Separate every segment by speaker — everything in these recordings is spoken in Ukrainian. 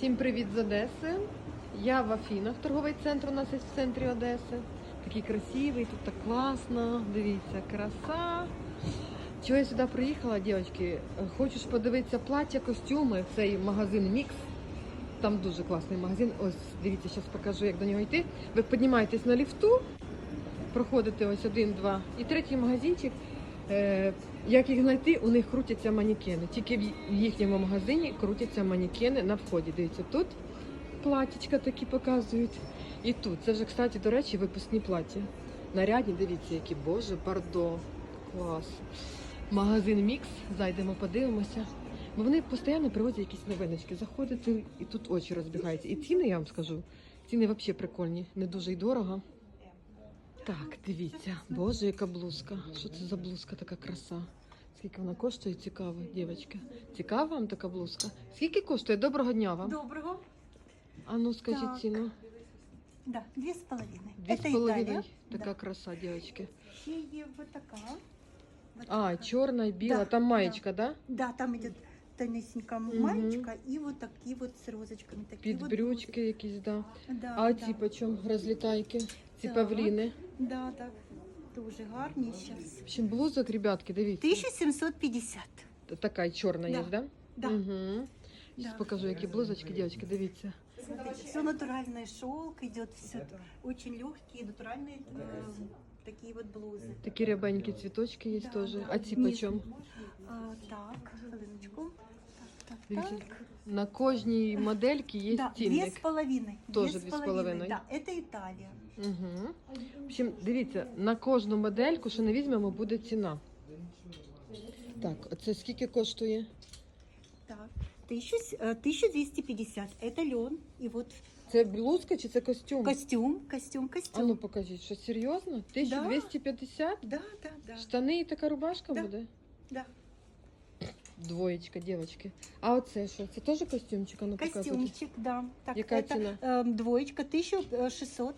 Speaker 1: Всім привіт з Одеси. Я в Афінах, торговий центр у нас є в центрі Одеси. Такий красивий, тут так класно. Дивіться, краса. Чого я сюди приїхала, дівчатки? Хочеш подивитися плаття, костюми, цей магазин Мікс. Там дуже класний магазин. Ось дивіться, зараз покажу, як до нього йти. Ви піднімаєтесь на ліфту, проходите ось один, два. І третій магазинчик. Е, як їх знайти, у них крутяться манекени. Тільки в їхньому магазині крутяться манекени на вході. Дивіться, тут платічка такі показують. І тут. Це вже, кстати, до речі, випускні плаття. Нарядні, дивіться, які боже, пардо. Клас. Магазин Мікс. Зайдемо, подивимося. Бо вони постійно привозять якісь новиночки. Заходите і тут очі розбігаються. І ціни, я вам скажу, ціни взагалі прикольні, не дуже й дорого. Так, дивіться, боже, яка блузка. Що це за блузка, така краса? Скільки вона коштує? Цікаво, дівчатка. Цікава вам така блузка? Скільки коштує? Доброго дня вам.
Speaker 2: Доброго.
Speaker 1: А ну скажіть
Speaker 2: Так.
Speaker 1: ціну.
Speaker 2: Да, две с половиной.
Speaker 1: Дві
Speaker 2: Это
Speaker 1: з половиною.
Speaker 2: Италия.
Speaker 1: Така
Speaker 2: Да.
Speaker 1: краса, дівчатки.
Speaker 2: Ще є вот
Speaker 1: А, чорна і біла,
Speaker 2: Да,
Speaker 1: там
Speaker 2: да.
Speaker 1: маєчка, да?
Speaker 2: Да, там идет тонесенькая
Speaker 1: Мгм.
Speaker 2: маечка и вот такие вот с розочками. Такие
Speaker 1: Під
Speaker 2: вот
Speaker 1: брючки якісь, да.
Speaker 2: Да,
Speaker 1: А
Speaker 2: да.
Speaker 1: ці по чому розлітайки? Ці
Speaker 2: Так.
Speaker 1: павліни.
Speaker 2: Да, да. Дуже гарні сейчас.
Speaker 1: В общем, блузок, ребятки, дивіться.
Speaker 2: 1750.
Speaker 1: Така чорна
Speaker 2: Да.
Speaker 1: є, да?
Speaker 2: Да.
Speaker 1: Угу. Зараз
Speaker 2: Да.
Speaker 1: покажу, які блузочки, дівчатки, дивіться.
Speaker 2: Смотрите, все натуральный шелк идет, все очень легкие, натуральные э, такие вот блузы.
Speaker 1: Такі рябенькі цвіточки є
Speaker 2: Да,
Speaker 1: теж.
Speaker 2: да.
Speaker 1: А ці
Speaker 2: Низ.
Speaker 1: по чому?
Speaker 2: А, так, хвилиночку. Так, так,
Speaker 1: Дивіться,
Speaker 2: так.
Speaker 1: на кожній модельці є
Speaker 2: Да, две
Speaker 1: цінник.
Speaker 2: с половиной.
Speaker 1: Тоже
Speaker 2: Две
Speaker 1: две с половиной.
Speaker 2: Да, это Италия.
Speaker 1: Угу. В общем, дивіться, на кожну модельку, що не візьмемо, буде ціна. Так, оце скільки коштує?
Speaker 2: Так, тысячу с- э, 1250. Это лен. И вот
Speaker 1: Це блузка чи це костюм?
Speaker 2: костюм, костюм,
Speaker 1: А
Speaker 2: костюм.
Speaker 1: ну покажіть, що серйозно? 1250?
Speaker 2: Да, да, да.
Speaker 1: Штани і така рубашка
Speaker 2: Да.
Speaker 1: буде?
Speaker 2: Да.
Speaker 1: Двоєчка, дівчатки. А оце що? Це теж костюмчик? А ну показуйте.
Speaker 2: Костюмчик, да. Так,
Speaker 1: Яка
Speaker 2: это,
Speaker 1: ціна?
Speaker 2: эм, двоечка, 1600.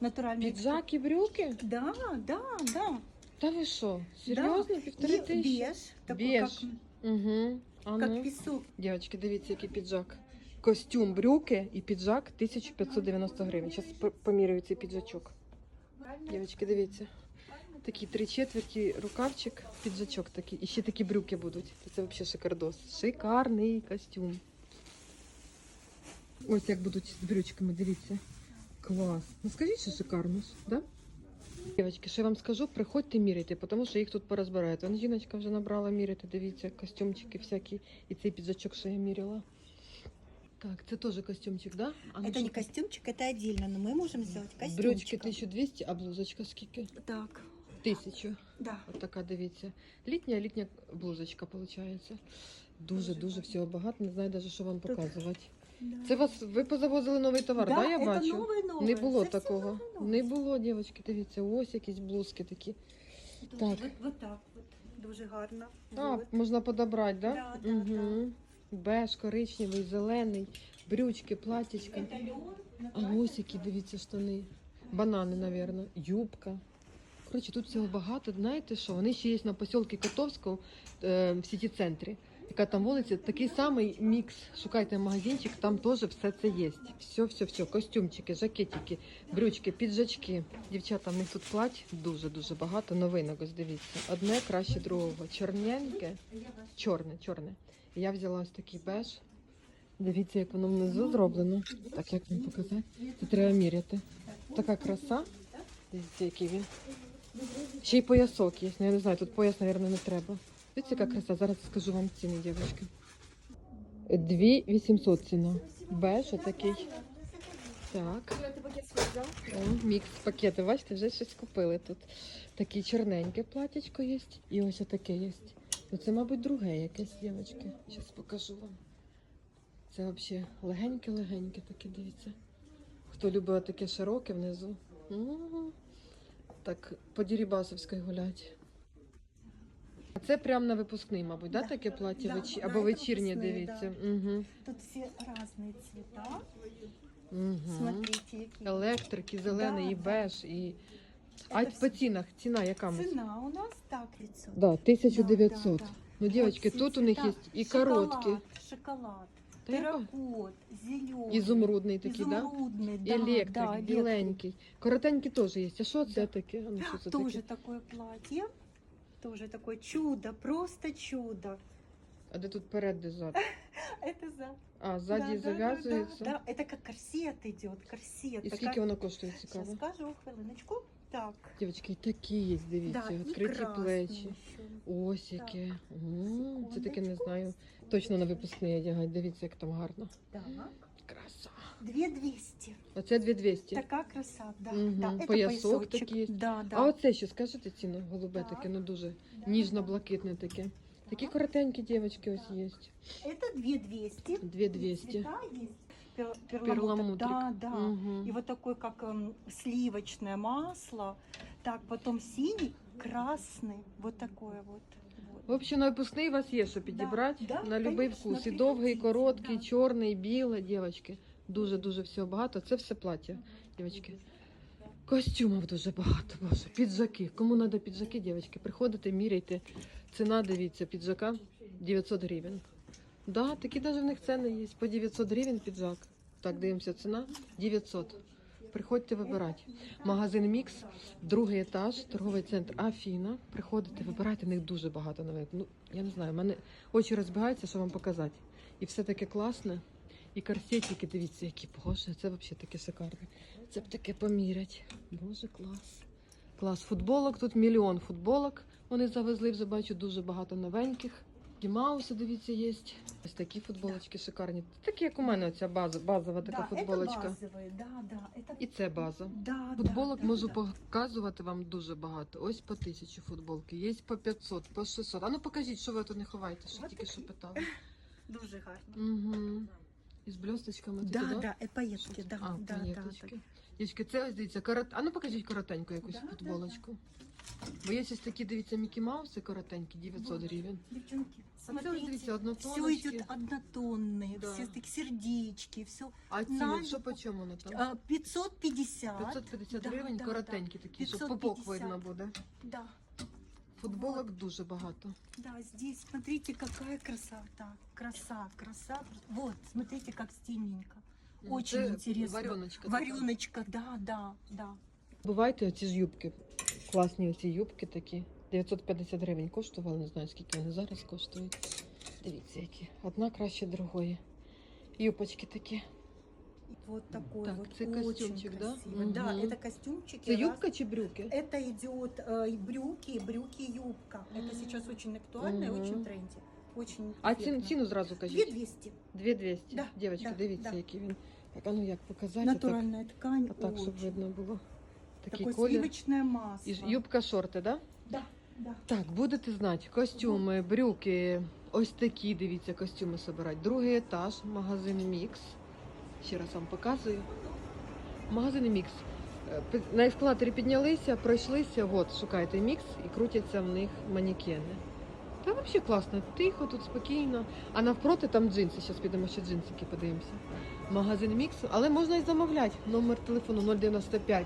Speaker 2: Натуральный.
Speaker 1: Піджак і брюки?
Speaker 2: Да, да, да.
Speaker 1: Та ви що? Серйозно? Півтори
Speaker 2: И
Speaker 1: тисячі?
Speaker 2: беж. Такой,
Speaker 1: Беж.
Speaker 2: Как,
Speaker 1: Угу. А
Speaker 2: как
Speaker 1: ну.
Speaker 2: песок.
Speaker 1: Дівчатки, дивіться, який піджак. Костюм, брюки і піджак 1590 гривень. Зараз поміряю цей піджачок. Дівчатки, дивіться. Такі три четверті рукавчик, піджачок такий. І ще такі брюки будуть. Це взагалі шикардос. Шикарний костюм. Ось як будуть з брючками, дивіться. Клас. Ну скажіть, що шикарно ж, да? Дівчатки, що я вам скажу, приходьте міряйте, тому що їх тут порозбирають. Вон жіночка вже набрала міряти, дивіться, костюмчики всякі. І цей піджачок, що я міряла. Так, це теж костюмчик, да? А ну,
Speaker 2: Это не
Speaker 1: що-
Speaker 2: костюмчик, это отдельно, но мы можем сделать костюмчик.
Speaker 1: Брючки 1200, а блузочка скільки?
Speaker 2: Так,
Speaker 1: Тисячу.
Speaker 2: да.
Speaker 1: От така, дивіться. Літня, літня блузочка, виходить. Дуже-дуже всього багато, не знаю навіть, що вам показувати.
Speaker 2: да.
Speaker 1: Це вас, ви позавозили новий товар, да, я бачу?
Speaker 2: новое, новое.
Speaker 1: Не було
Speaker 2: Совсем
Speaker 1: такого. Не було, дівчатки, дивіться, ось якісь блузки такі.
Speaker 2: Дуже,
Speaker 1: Так.
Speaker 2: Вот, вот так. Дуже гарно.
Speaker 1: А,
Speaker 2: Вот.
Speaker 1: можна подобрати, да?
Speaker 2: Да, да,
Speaker 1: угу. Беж, коричневий, зелений, брючки, платічка. А ось які, дивіться, штани. Банани, напевно, юбка. Коротше, тут всього багато. Знаєте що? Вони ще є на посілки Котовського е, в сіті-центрі. Яка там вулиця, такий самий мікс. Шукайте магазинчик, там теж все це є. Все, все, все. Костюмчики, жакетики, брючки, піджачки. Дівчата, в них тут плать дуже-дуже багато новинок. Ось дивіться. Одне краще другого. Чорненьке, чорне, чорне. Я взяла ось такий беж. Дивіться, як воно внизу зроблено. Так, як вам показати? Це треба міряти. Така краса. Дивіться, який він. Ще й поясок є. Я не знаю, тут пояс, мабуть, не треба. Дивіться, яка краса. Зараз скажу вам ціни, дівчатки. 2800 ціна. Беж отакий. Так. О, мікс пакети. Бачите, вже щось купили тут. Таке чорненьке платячко є. І ось отаке є. Ну, це, мабуть, друге якесь, дівчатки. Зараз покажу вам. Це взагалі легеньке-легеньке таке, дивіться. Хто любить таке широке внизу. Так, по Дірібасовській гулять. А це прямо на випускний, мабуть, да,
Speaker 2: Да.
Speaker 1: таке плаття?
Speaker 2: Да,
Speaker 1: вечі... Або вечірнє,
Speaker 2: випускний,
Speaker 1: дивіться. Угу.
Speaker 2: Тут все разные цвета.
Speaker 1: Угу.
Speaker 2: Смотрите, какие.
Speaker 1: Електрики, зелений,
Speaker 2: Да,
Speaker 1: і
Speaker 2: да.
Speaker 1: беж, і. А
Speaker 2: Це
Speaker 1: по цінах, ціна яка? ми?
Speaker 2: Цена у нас так лицо.
Speaker 1: Да, 1900.
Speaker 2: Да, да, да.
Speaker 1: Ну, дівчатки, тут у них є і
Speaker 2: Шоколад,
Speaker 1: короткі.
Speaker 2: Шоколад.
Speaker 1: я по-
Speaker 2: терракот, зеленый.
Speaker 1: Ізумрудний такий, да?
Speaker 2: Изумрудный,
Speaker 1: І
Speaker 2: да,
Speaker 1: електрик,
Speaker 2: да, электрик.
Speaker 1: біленький. Коротенький теж є. А що це
Speaker 2: Да.
Speaker 1: таке? А ну, що це
Speaker 2: Тоже
Speaker 1: таке?
Speaker 2: такое платье. Тоже такое чудо, просто чудо.
Speaker 1: А де тут перед, де зад?
Speaker 2: Это за.
Speaker 1: А, ззаді
Speaker 2: да, да,
Speaker 1: зав'язується.
Speaker 2: Да, да, это как корсет идет, корсет.
Speaker 1: І
Speaker 2: такая-
Speaker 1: скільки воно коштує
Speaker 2: Сейчас
Speaker 1: цікаво?
Speaker 2: скажу, хвилиночку. Так.
Speaker 1: Дівчатки, і такі є, дивіться,
Speaker 2: да, и
Speaker 1: відкриті
Speaker 2: красный
Speaker 1: плечі.
Speaker 2: еще.
Speaker 1: Ось
Speaker 2: Так,
Speaker 1: яке. М, Це таке не
Speaker 2: секундочку.
Speaker 1: знаю. Точно на випускний одягать. Дивіться, як там гарно.
Speaker 2: Так.
Speaker 1: Краса.
Speaker 2: 2200.
Speaker 1: Оце 2200.
Speaker 2: Такая краса, да.
Speaker 1: Мгм,
Speaker 2: да. Это
Speaker 1: поясок
Speaker 2: поясочек.
Speaker 1: такий є.
Speaker 2: Да, да.
Speaker 1: А оце що скажете ціну? Голубе
Speaker 2: Так.
Speaker 1: таке, ну дуже
Speaker 2: Да,
Speaker 1: ніжно-блакитне таке. Такі
Speaker 2: Так.
Speaker 1: коротенькі дівчатки ось є.
Speaker 2: Это 2200.
Speaker 1: 2200.
Speaker 2: Цвета есть. Пер-
Speaker 1: Перламутрик.
Speaker 2: Да, да.
Speaker 1: Мгм.
Speaker 2: И вот такой, как эм, сливочное масло. Так, потом синий, красный. Вот такое вот.
Speaker 1: В общем, на випускний у вас є що підібрати
Speaker 2: да,
Speaker 1: на будь-який вкус. І довгий, і короткий,
Speaker 2: да.
Speaker 1: чорний, білий, дівчатки. Дуже-дуже всього багато. Це все плаття, дівчатки. Костюмів дуже багато, боже. Піджаки. Кому треба піджаки, дівчатки, приходите, міряйте. Ціна, дивіться, піджака 900 гривень. Да, такі навіть в них ціни є. По 900 гривень піджак. Так, дивимося, ціна 900. Приходьте вибирати. Магазин Мікс, другий етаж, торговий центр Афіна. Приходите, вибирайте, в них дуже багато новин. Ну, я не знаю, в мене очі розбігаються, що вам показати. І все таке класне. І корсетики, дивіться, які боже, це взагалі таке шикарне. Це б таке помірять. Боже, клас. Клас футболок. Тут мільйон футболок. Вони завезли, вже бачу, дуже багато новеньких. І Мауси, дивіться, є. Ось такі футболочки шикарні. Такі, як у мене, оця база, базова така
Speaker 2: да,
Speaker 1: футболочка.
Speaker 2: это базовые, да, да. Это...
Speaker 1: І це база.
Speaker 2: Да,
Speaker 1: Футболок
Speaker 2: да,
Speaker 1: можу
Speaker 2: да.
Speaker 1: показувати вам дуже багато. Ось по тисячі футболки, є по 500, по 600. А ну покажіть, що ви тут не ховаєте, що
Speaker 2: От
Speaker 1: тільки що
Speaker 2: такі.
Speaker 1: питали.
Speaker 2: Дуже гарно.
Speaker 1: Угу. І з блісточками такі,
Speaker 2: Да,
Speaker 1: да?
Speaker 2: да, е, пайетки, да,
Speaker 1: а,
Speaker 2: да, да,
Speaker 1: паєточки.
Speaker 2: так.
Speaker 1: Дівчатки, це ось дивіться, корот... а ну покажіть коротеньку якусь
Speaker 2: Да, да,
Speaker 1: футболочку. Бо є ось такі, дивіться, Мікі Мауси коротенькі, 900 гривень.
Speaker 2: Девчонки,
Speaker 1: А це ось дивіться,
Speaker 2: смотрите, все
Speaker 1: однотоночки.
Speaker 2: идет однотонные,
Speaker 1: Да.
Speaker 2: все такие сердечки, все.
Speaker 1: А ці,
Speaker 2: на-
Speaker 1: що по чому воно там?
Speaker 2: А, 550.
Speaker 1: 550
Speaker 2: Да,
Speaker 1: гривень,
Speaker 2: да,
Speaker 1: коротенькі такі, щоб
Speaker 2: 550.
Speaker 1: попок видно буде.
Speaker 2: Да,
Speaker 1: Футболок дуже багато.
Speaker 2: да, здесь смотрите, какая красота. Краса, краса. Вот, смотрите, как стильненько. Очень
Speaker 1: Це
Speaker 2: интересно.
Speaker 1: Вареночка. така.
Speaker 2: Вареночка, да, да, да.
Speaker 1: Буваєте оці ж юбки. Класні оці юбки такі. 950 гривень коштували, не знаю, скільки вони зараз коштують. Дивіться, які. Одна краще другої. Юбочки такі.
Speaker 2: Вот такой
Speaker 1: Так,
Speaker 2: вот.
Speaker 1: це
Speaker 2: очень
Speaker 1: костюмчик, да?
Speaker 2: красивый. Да,
Speaker 1: Мгм.
Speaker 2: это костюмчики.
Speaker 1: Це
Speaker 2: раз-
Speaker 1: юбка чи брюки?
Speaker 2: Это идет э, и брюки, брюки, юбка. Это сейчас очень актуально и
Speaker 1: Мгм.
Speaker 2: очень в тренде. Очень
Speaker 1: А ціну,
Speaker 2: эффектно.
Speaker 1: ціну зразу кажіть.
Speaker 2: 2200.
Speaker 1: 2200.
Speaker 2: Да,
Speaker 1: Дівчатки,
Speaker 2: да,
Speaker 1: дивіться,
Speaker 2: да.
Speaker 1: який він. так, а ну як показати?
Speaker 2: Натуральная ткань.
Speaker 1: Так, так щоб видно було. Такий
Speaker 2: Такое
Speaker 1: колір.
Speaker 2: сливочное масло.
Speaker 1: І ж- юбка шорти, да?
Speaker 2: Да, да.
Speaker 1: Так, будете знати, костюми, брюки, ось такі, дивіться, костюми собирать. Другий етаж, магазин Мікс. Ще раз вам показую. Магазин Мікс. Е, пи- На ескалаторі піднялися, пройшлися, от, шукайте мікс і крутяться в них манекени. Та взагалі класно, тихо, тут спокійно. А навпроти там джинси. Зараз підемо ще джинсики подивимося. Магазин Мікс, але можна і замовляти. Номер телефону 095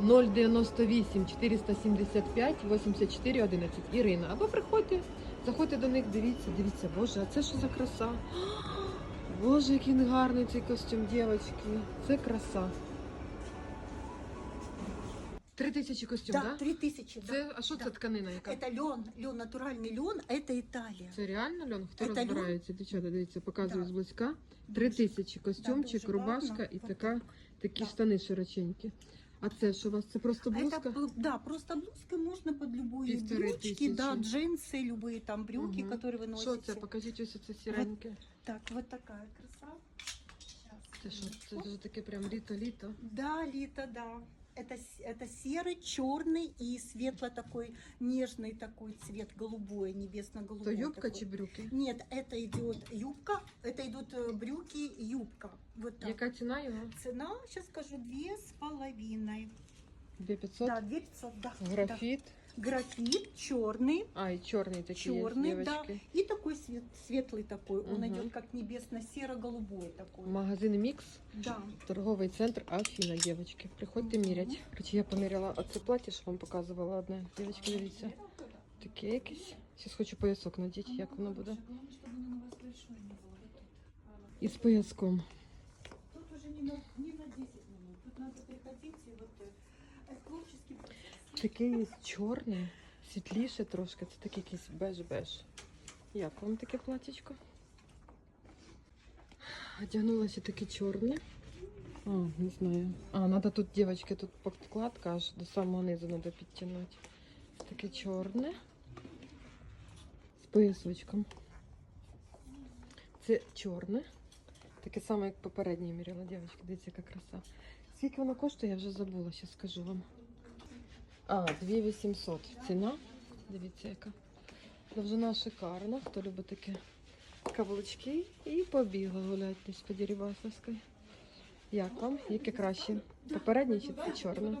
Speaker 1: 098 475 84 11. Ірина. Або приходьте, заходьте до них, дивіться, дивіться, боже, а це що за краса? Боже, який гарний цей костюм, дівчатки. Це краса. Три тисячі костюм,
Speaker 2: Да,
Speaker 1: так?
Speaker 2: 3000. Да.
Speaker 1: Це, а що це
Speaker 2: да.
Speaker 1: тканина яка?
Speaker 2: Это лен, лен, натуральный лен, это Италия.
Speaker 1: Це реально льон? Хто
Speaker 2: Це льон.
Speaker 1: розбирається? Дівчата, дивіться, показую
Speaker 2: Да.
Speaker 1: зблизька. Три тисячі костюмчик,
Speaker 2: дуже
Speaker 1: рубашка
Speaker 2: гарно.
Speaker 1: і
Speaker 2: Вот
Speaker 1: така, такі
Speaker 2: Да.
Speaker 1: штани широченькі. А це що у вас? Це просто блузка?
Speaker 2: Это, бл- да, просто блузкой можно под любые
Speaker 1: Полторы
Speaker 2: брючки, да,
Speaker 1: тысячи.
Speaker 2: джинсы, любые там брюки,
Speaker 1: Мгм.
Speaker 2: которые вы
Speaker 1: Що
Speaker 2: носите.
Speaker 1: це? Покажіть ось це сіреньке.
Speaker 2: Так, вот такая краса. Щас.
Speaker 1: Це що? Це дуже таке прям літо-літо.
Speaker 2: Да, Лита, да. Это, это серый, черный и светло такой, нежный такой цвет, голубой, небесно-голубой.
Speaker 1: То юбка
Speaker 2: такой.
Speaker 1: чи брюки?
Speaker 2: Нет, это идет юбка, это идут э, брюки, юбка. Вот так.
Speaker 1: Яка ціна його?
Speaker 2: Цена, сейчас скажу, две с половиной.
Speaker 1: 2500?
Speaker 2: Да, две пятьсот, да.
Speaker 1: Графіт.
Speaker 2: да Графит черный
Speaker 1: А, і чорний такий є,
Speaker 2: Чорний, да.
Speaker 1: дівчатки.
Speaker 2: и такой свет, светлый такой. Он
Speaker 1: Мгм.
Speaker 2: идет как небесно-серо-голубой такой.
Speaker 1: Магазин Мікс,
Speaker 2: Да.
Speaker 1: торговий центр Афіна, дівчатки. Приходьте
Speaker 2: Мгм.
Speaker 1: мірять. Короче, я поміряла оце плаття, що вам показувала одне. Дівчатки, дивіться. Таке якесь. Зараз хочу поясок надіти, як воно буде. І з пояском. Такий чорний, світліше трошки. Це такий якийсь беж-беж. Як вам таке платічко? Одягнулася таке чорне. А, не знаю. А, надо тут, дівчатки, тут подкладка аж до самого низу треба підтягнути. Таке чорне. З поясочком. Це чорне. Таке саме, як попереднє міряла, дівчатки. Дивіться, яка краса. Скільки воно коштує, я вже забула, зараз скажу вам. А, 2800 ціна. Дивіться, яка. Довжина шикарна. Хто любить такі каблучки. І побігла гулять десь по Дерибасовській. Як вам? Яке краще? Попередній чи це чорне?